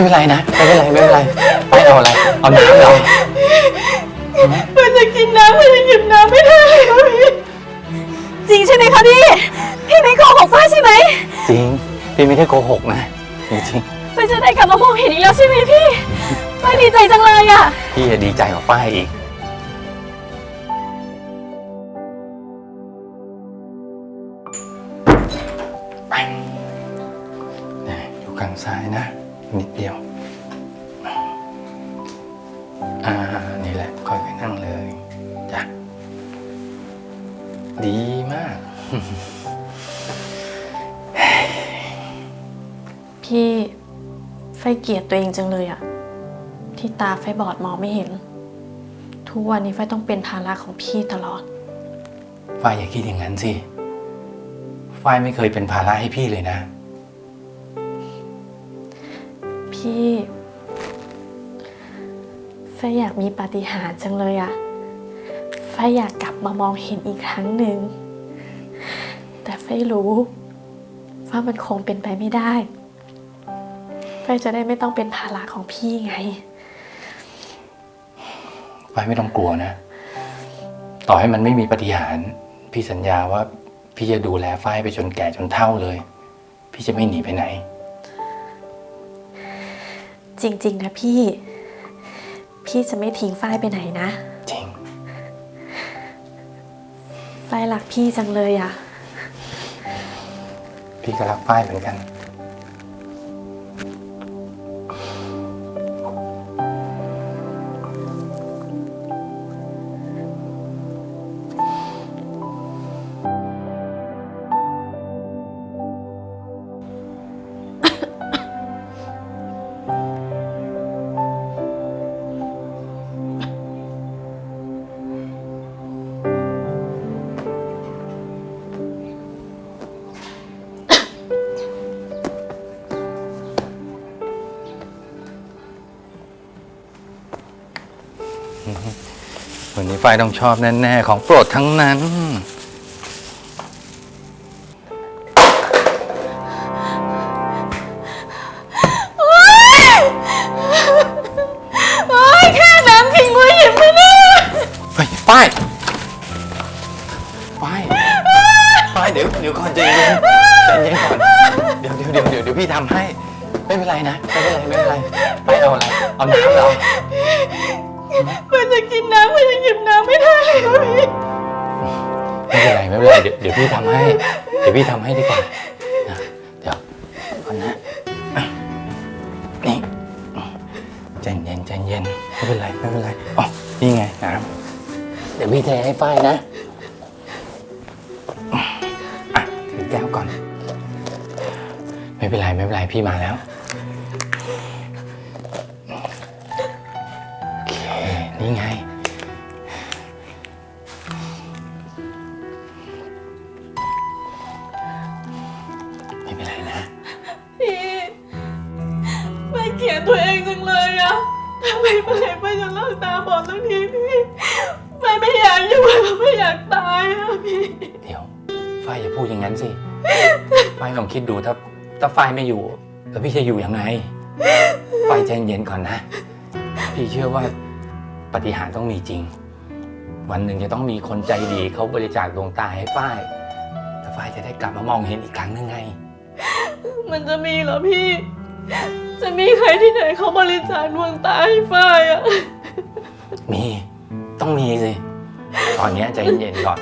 ไม่เป็นไรนะ ไม่เป็นไร ไม่เป็นไร ไปเอาอะไร เอาน้ำเหรอเพื่อนจะกินน้ำเพื่อนจะหยิบน้ำไม่ได้เลยอะพี่จริงใช่ไหมคะพี่ พี่ไม่โกหกฟ้าใช่ไหมจริง พี่ไม่ได้โกหกนะ จริงเพื่อนจะได้กลับมามองเห็นอีกแล้วใช่ไหมพี่ฟ้าดีใจจังเลยอะๆพี่จะดีใจกว่าป้ายอีก ไปนี่อยู่ข้างซ้ายนะ นิดเดียวอ่านี่แหละค่อยไปนั่งเลยจ้ะดีมาก พี่ไฟเกลียดตัวเองจังเลยอะที่ตาไฟบอดมองไม่เห็น ทุกวันนี้ไฟต้องเป็นภาระของพี่ตลอดฝ้ายอย่าคิดอย่างนั้นสิ ฝ้ายไม่เคยเป็นภาระให้พี่เลยนะ พี่ไฟอยากมีปาฏิหาริย์จังเลยอะไฟอยากกลับมามองเห็นอีกครั้งหนึ่ง แต่ไฟรู้ว่ามันคงเป็นไปไม่ได้ไฟจะได้ไม่ต้องเป็นภาระของพี่ไงฝ้าไม่ต้องกลัวนะ ต่อให้มันไม่มีปฏิหารย์พี่สัญญาว่าพี่จะดูแลฝ้ายไปจนแก่จนเฒ่าเลย พี่จะไม่หนีไปไหน จริง ๆ นะพี่ พี่จะไม่ทิ้งฝ้ายไปไหนนะ จริง ฝ้ายรักพี่จังเลยอะพี่ก็รักฝ้ายเหมือนกัน วันนี้ฝ้ายต้องชอบแน่ๆ ของโปรดทั้งนั้น โอ้ยแค่น้ำพิงก็หยิบไม่ได้เฮ้ยฝ้ายฝ้ายฝ้ายเดี๋ยวเดี๋ยวก่อนใจเย็นใจเย็นก่อนเดี๋ยวเดี๋ยวเดี๋ยวเดี๋ยวเดี๋ยวพี่ทำให้ ไม่เป็นไรนะ ไม่เป็นไร ไม่เป็นไรไปเอาอะไร เอาน้ำเหรอ เพื่อนจะกินน้ำเพื่อนจะหยิบน้ำไม่ได้เลยอะพี่ ไม่เป็นไรไม่เป็นไรเดี๋ยวเดี๋ยวพี่ทำให้ เดี๋ยวพี่ทำให้ดีกว่านะเดี๋ยวก่อนนะอะนี่ใจเย็นใจเย็นไม่เป็นไรไม่เป็นไรอ๋อนี่ไงน้ำเดี๋ยวพี่เทให้ฝ้ายนะอะถือแก้วก่อน ไม่เป็นไรไม่เป็นไรพี่มาแล้ว นี่ไง ไม่เป็นไรนะ พี่ไม่เกลียดตัวเองจังเลยอะทำไมเมื่อไหร่ไปจะเลิกตาบอดสักทีพี่ไม่ไม่อยากอยู่แล้วไม่อยากตายอะพี่เดี๋ยวฝ้ายอย่าพูดอย่างนั้นสิฝ้ายลองคิดดูถ้าถ้าฝ้ายไม่อยู่ แล้วพี่จะอยู่ยังไงฝ้ายใจเย็นก่อนนะ พี่เชื่อว่า ปฏิหารย์ต้องมีจริง วันหนึ่งจะต้องมีคนใจดีเขาบริจาคดวงตาให้ฝ้ายแต่ฝ้ายจะได้กลับมามองเห็นอีกครั้งหนึงไง มันจะมีเหรอพี่ จะมีใครที่ไหนเขาบริจาคดวงตาให้ฝ้ายอะมีต้องมีสิ ตอนเนี้ยใจเย็นๆก่อน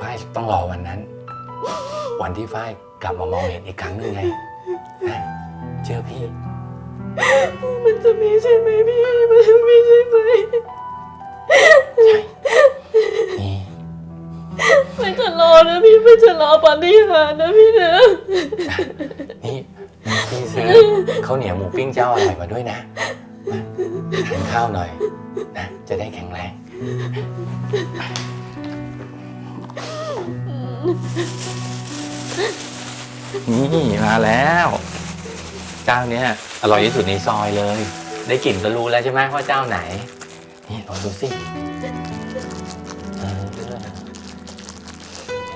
ฝ้ายต้องรอวันนั้น วันที่ฝ้ายกลับมามองเห็นอีกครั้งหนึงไงนะเชื่อพี่มัน จะมีใช่ไหมพี่ มันจะมีใช่ไหมนี่ไม่จะรอนะพี่ไม่จะรอปาฏิหาริย์นะพี่นะนี่พี่ซื้อข้าวเหนียวหมูปิ้งเจ้าอร่อยมาด้วยนะมาทานข้าวหน่อยนะจะได้แข็งแรงนี่มาแล้ว เจ้าเนี้ยอร่อยที่สุดในซอยเลย ได้กลิ่นก็รู้แล้วใช่ไหมว่าเจ้าไหน นี่ลองดูสิ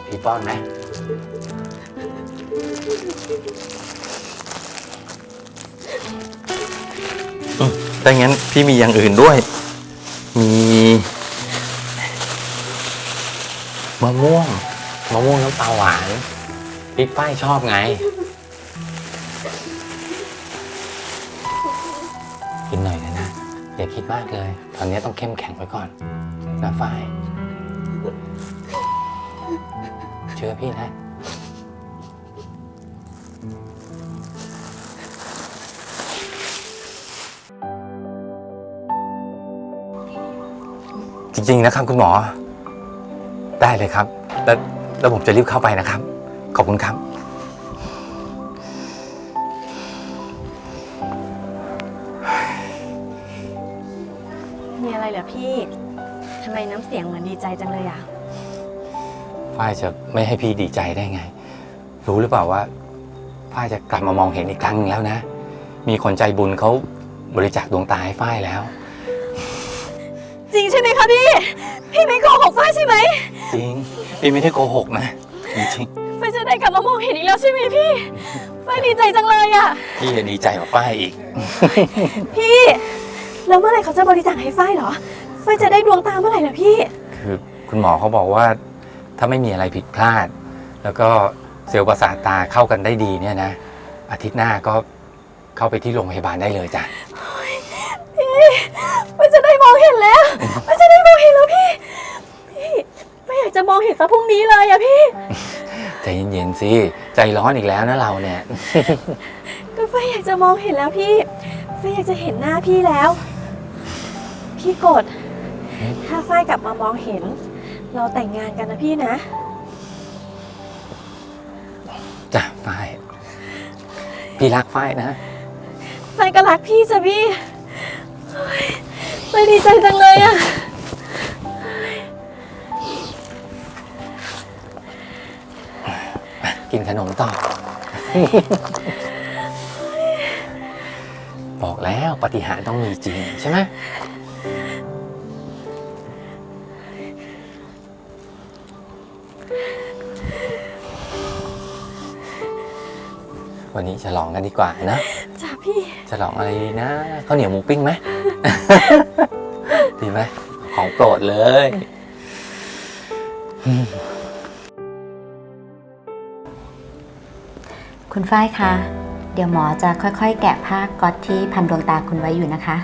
พี่ป้อนไหมถ้างั้นพี่มีอย่างอื่นด้วย มีมะม่วงมะม่วงน้ำปลาหวานพี่ป้ายชอบไง อย่าคิดมากเลย ตอนนี้ต้องเข้มแข็งไว้ก่อนนะฝ้าย เชื่อพี่นะ จริง ๆ นะครับคุณหมอ ได้เลยครับ แล้วแล้วผมจะรีบเข้าไปนะครับ ขอบคุณครับ พี่ ทำไมน้ำเสียงเหมือนดีใจจังเลยอะฝ้ายจะไม่ให้พี่ดีใจได้ไง รู้หรือเปล่าว่าฝ้ายจะกลับมามองเห็นอีกครั้งหนึงแล้วนะ มีคนใจบุญเขาบริจาคดวงตาให้ฝ้ายแล้ว จริงใช่ไหมคะพี่ พี่ไม่โกหกฝ้ายใช่ไหมจริง พี่ไม่ได้โกหกนะ จริงฝ้ายจะได้กลับมามองเห็นอีกแล้วใช่ไหมพี่ฝ้ายดีใจจังเลยอะๆพี่จะดีใจกว่าฝ้ายอีก พี่ แล้วเมื่อไหร่เขาจะบริจาคให้ฝ้ายเหรอ ฝ้ายจะได้ดวงตาเมื่อไหร่ล่ะพี่ คือคุณหมอเขาบอกว่าถ้าไม่มีอะไรผิดพลาด แล้วก็เซลล์ประสาทตาเข้ากันได้ดีเนี่ยนะ อาทิตย์หน้าก็เข้าไปที่โรงพยาบาลได้เลยจ้ะฝ้ายจะได้มองเห็นแล้วฝ้ายจะได้มองเห็นแล้วพี่ พี่ฝ้ายอยากจะมองเห็นซะพรุ่งนี้เลยอะพี่ ใจเย็นๆสิใจร้อนอีกแล้วนะเราเนี่ย ก็ฝ้ายอยากจะมองเห็นแล้วพี่ฝ้ายอยากจะเห็นหน้าพี่แล้ว พี่กด ถ้าฝ้ายกลับมามองเห็น เราแต่งงานกันนะพี่นะ จ้ะฝ้าย พี่รักฝ้ายนะ ฝ้ายก็รักพี่จ้ะพี่เฮ้ยฝ้ายดีใจจังเลยอะกินขนมต่อ บอกแล้วปฏิหารย์ต้องมีจริงใช่ไหม วันนี้ฉลองกันดีกว่านะจ้ะพี่ฉลองอะไรดีนะข้าวเหนียวหมูปิ้งไหม ดีไหมของโปรดเลยคุณฝ้ายคะ เดี๋ยวหมอจะค่อยๆ แกะผ้าก๊อตที่พันดวงตาคุณไว้อยู่นะคะ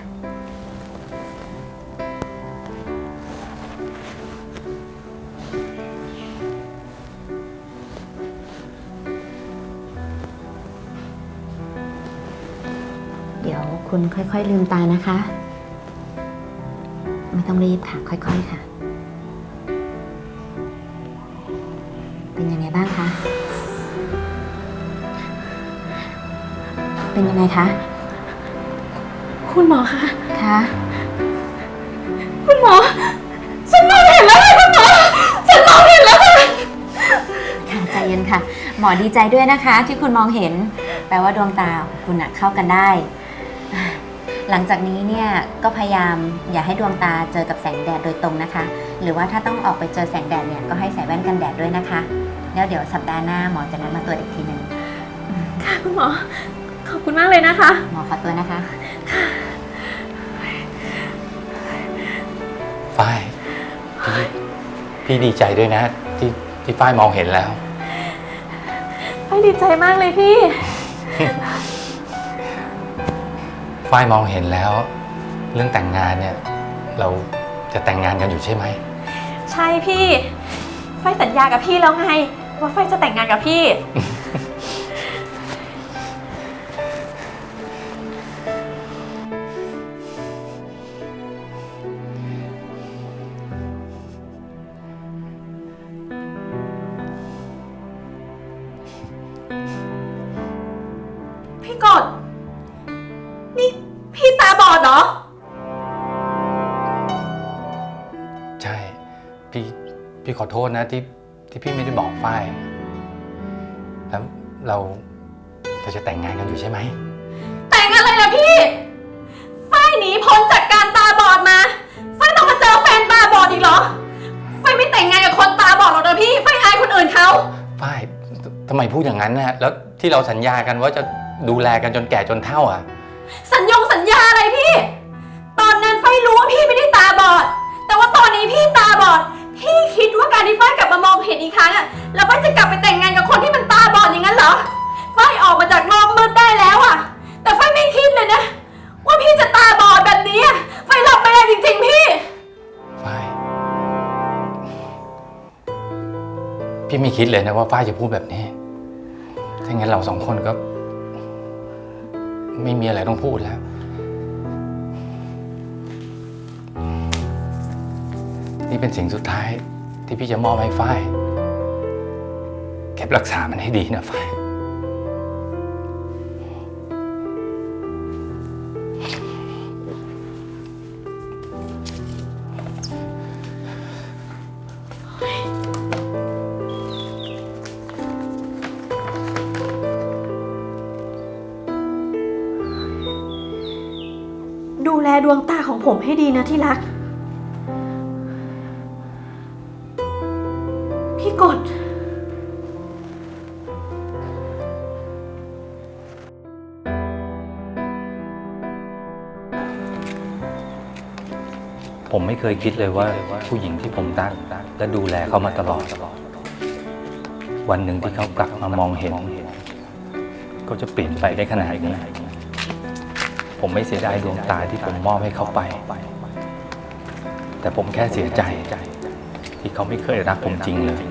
เดี๋ยวคุณค่อยๆลืมตานะคะ ไม่ต้องรีบค่ะ ค่อยๆค่ะ เป็นยังไงบ้างคะ เป็นยังไงคะ คุณหมอคะ คะ คุณหมอ ฉันมองเห็นแล้วเลยคุณหมอ ฉันมองเห็นแล้วค่ะ ค่ะใจเย็นค่ะ หมอดีใจด้วยนะคะ ที่คุณมองเห็น แปลว่าดวงตาของคุณอะเข้ากันได้ หลังจากนี้เนี่ยก็พยายามอย่าให้ดวงตาเจอกับแสงแดดโดยตรงนะคะ หรือว่าถ้าต้องออกไปเจอแสงแดดเนี่ยก็ให้ใส่แว่นกันแดดด้วยนะคะ แล้วเดี๋ยวสัปดาห์หน้าหมอจะนัดมาตรวจอีกทีหนึ่งค่ะคุณหมอ ขอบคุณมากเลยนะคะ หมอขอตัวนะคะ ฝ้ายพี่พี่ดีใจด้วยนะ ที่ที่ฝ้ายมองเห็นแล้วฝ้ายดีใจมากเลยพี่ ฝ้ายมองเห็นแล้ว เรื่องแต่งงานเนี่ย เราจะแต่งงานกันอยู่ใช่ไหม ใช่พี่ฝ้ายสัญญากับพี่แล้วไง ว่าฝ้ายจะแต่งงานกับพี่ พี่กด พี่ขอโทษนะที่ที่พี่ไม่ได้บอกฝ้ายแล้วเราเราจะแต่งงานกันอยู่ใช่ไหม แต่งอะไรล่ะพี่ ฝ้ายหนีพ้นจากการตาบอดมา ฝ้ายต้องมาเจอแฟนตาบอดอีกเหรอ ฝ้ายไม่แต่งงานกับคนตาบอดหรอกนะพี่ ฝ้ายอายคนอื่นเขา ฝ้ายทำไมพูดอย่างนั้นนะแล้วที่เราสัญญากันว่าจะดูแลกันจนแก่จนเฒ่าอะ สัญญ องเห็นอีกครั้งอะแล้วฝ้ายจะกลับไปแต่งงานกับคนที่มันตาบอดอย่างนั้นเหรอฝ้ายออกมาจากโลกมืดได้แล้วอะแต่ฝ้ายไม่คิดเลยนะ ว่าพี่จะตาบอดแบบนี้อะฝ้ายรับไม่ได้จริงๆพี่ ฝ้ายพี่ไม่คิดเลยนะว่าฝ้ายจะพูดแบบนี้ ถ้างั้นเราสองคนก็ ไม่มีอะไรต้องพูดแล้ว นี่เป็นสิ่งสุดท้ายที่พี่จะมอบให้ฝ้าย ก็บรักษามันให้ดีนะฝ้ายดูแลดวงตาของผมให้ดีนะที่รัก ผมไม่เคยคิดเลยว่าผู้หญิงที่ผมรักและดูแลเขามาตลอด วันหนึ่งที่เขากลับมามองเห็น ก็จะเปลี่ยนไปได้ขนาดนี้ ผมไม่เสียดายดวงตาที่ผมมอบให้เขาไป แต่ผมแค่เสียใจ ที่เขาไม่เคยรักผมจริงเลย